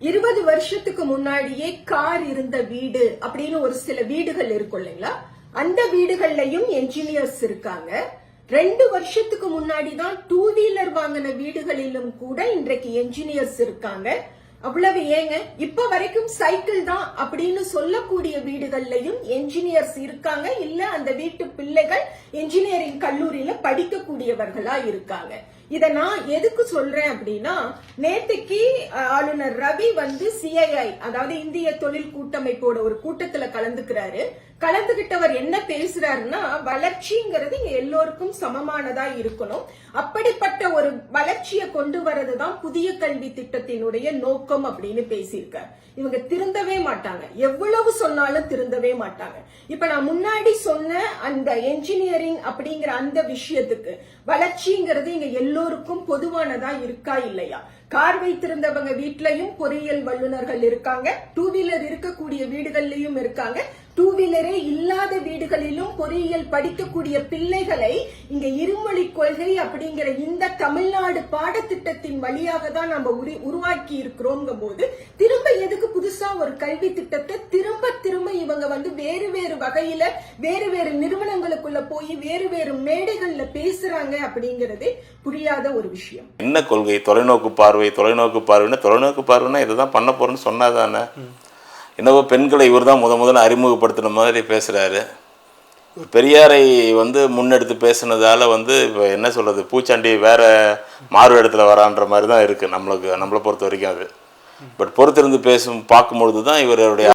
இருபது வருஷத்துக்கு முன்னாடியே கார் இருந்த வீடு அப்படின்னு ஒரு சில வீடுகள் இருக்கும் இல்லைங்களா? அந்த வீடுகள்லயும் என்ஜினியர்ஸ் இருக்காங்க. ரெண்டு வருஷத்துக்கு முன்னாடி தான் டூ வீலர் வாங்கின வீடுகளிலும் கூட இன்றைக்கு என்ஜினியர்ஸ் இருக்காங்க. அவ்வளவு ஏங்க? இப்ப வரைக்கும் சைக்கிள் தான் அப்படின்னு சொல்லக்கூடிய வீடுகள்லயும் என்ஜினியர்ஸ் இருக்காங்க. இல்ல அந்த வீட்டு பிள்ளைகள் என்ஜினியரிங் கல்லூரியில படிக்கக்கூடியவர்களா இருக்காங்க. இத நான் எதுக்கு சொல்றேன் அப்படின்னா நேத்துக்கு ஆளுநர் ரவி வந்து சிஐஐ அதாவது இந்திய தொழில் கூட்டமைப்போட ஒரு கூட்டத்துல கலந்துக்கிறாரு. கலந்துகிட்டவர் என்ன பேசுறாருன்னா வளர்ச்சிங்கிறது இங்க எல்லோருக்கும் சமமானதா இருக்கணும். அப்படிப்பட்ட ஒரு வளர்ச்சியை கொண்டு வரதுதான் புதிய கல்வி திட்டத்தினுடைய நோக்கம். அப்படின்னு பேசியிருக்காரு. இவங்க திருந்தவே மாட்டாங்க. எவ்வளவு சொன்னாலும் திருந்தவே மாட்டாங்க. இப்ப நான் முன்னாடி சொன்ன அந்த என்ஜினியரிங் அப்படிங்கிற அந்த விஷயத்துக்கு வளர்ச்சிங்கிறது இங்க எல்லோருக்கும் பொதுவானதா இருக்கா இல்லையா? கார் வைத்திருந்தவங்க வீட்லயும் பொறியியல் வல்லுநர்கள் இருக்காங்க. டூ வீலர் இருக்கக்கூடிய வீடுகள்லயும் இருக்காங்க. டூ வீலரே இல்லாத வீடுகளிலும் பொறியியல் படிக்கக்கூடிய பிள்ளைகளை இங்க இருமொழி கொள்கை அப்படிங்கிற இந்த தமிழ்நாடு பாடத்திட்டத்தின் வழியாக தான் நம்ம உரு- உருவாக்கி இருக்கிறோங்கும் போது திரும்ப எதுக்கு புதுசா ஒரு கல்வி திட்டத்தை திரும்ப இவங்க வந்து வேறு வேறு வகையில வேறு வேறு நிறுவனங்களுக்குள்ள போய் வேறு வேறு மேடைகள்ல பேசுறாங்க அப்படிங்கறதே புரியாத ஒரு விஷயம். என்ன கொள்கை? தொலைநோக்கு பார்வை தொலைநோக்கு பார்வைன்னா தொலைநோக்கு பார்வைன்னா இதை தான் பண்ண போறேன்னு சொன்னாதானே? என்னவோ பெண்களை இவர் தான் முத முதல்ல அறிமுகப்படுத்தின மாதிரி பேசுறாரு. பெரியாரை வந்து முன்னெடுத்து பேசுனதால வந்து இப்போ என்ன சொல்றது? பூச்சாண்டி வேற மாறு இடத்துல வரான்ற மாதிரி தான் இருக்கு நம்மளுக்கு நம்மளை பொறுத்த வரைக்கும் அது. பட் பொறுத்திருந்து பேசும் பார்க்கும்பொழுது தான் இவருடைய